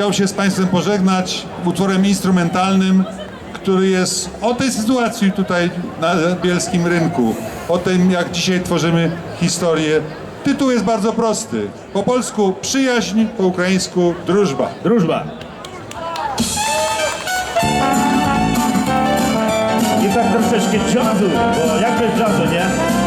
chciał się z Państwem pożegnać utworem instrumentalnym, który jest o tej sytuacji tutaj na bielskim rynku, o tym jak dzisiaj tworzymy historię. Tytuł jest bardzo prosty. Po polsku przyjaźń, po ukraińsku drużba. Drużba. I tak troszeczkę jazzu, bo jak bez jazzu, nie?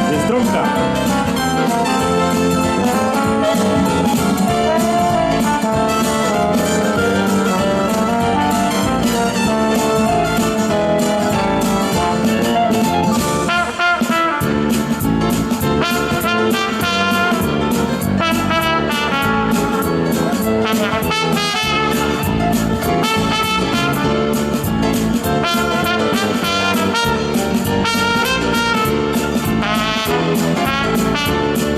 Bye.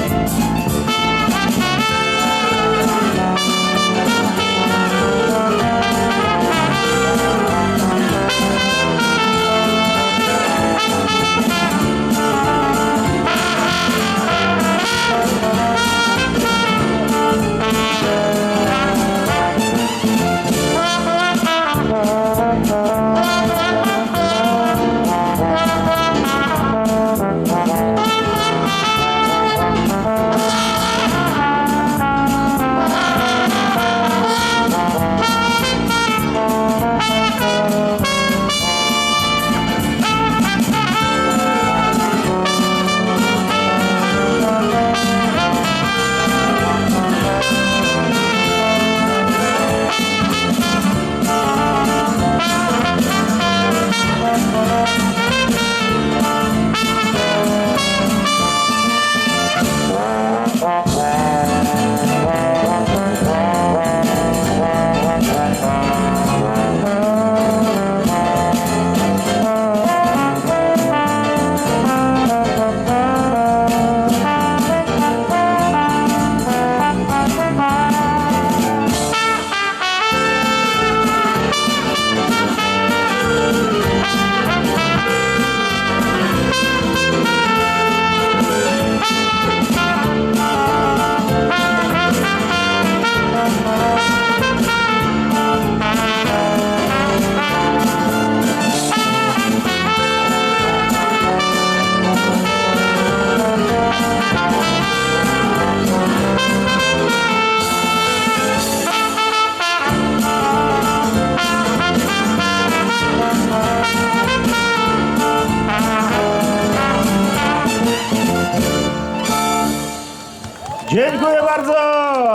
Dziękuję bardzo!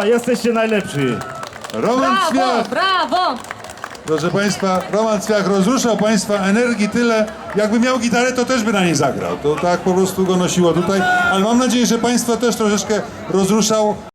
Jesteście najlepsi. Roman Brawo, Cwiach, brawo! proszę Państwa, Roman Cwiach rozruszał Państwa energii tyle, jakby miał gitarę, to też by na niej zagrał. To tak po prostu go nosiło tutaj, ale mam nadzieję, że Państwa też troszeczkę rozruszał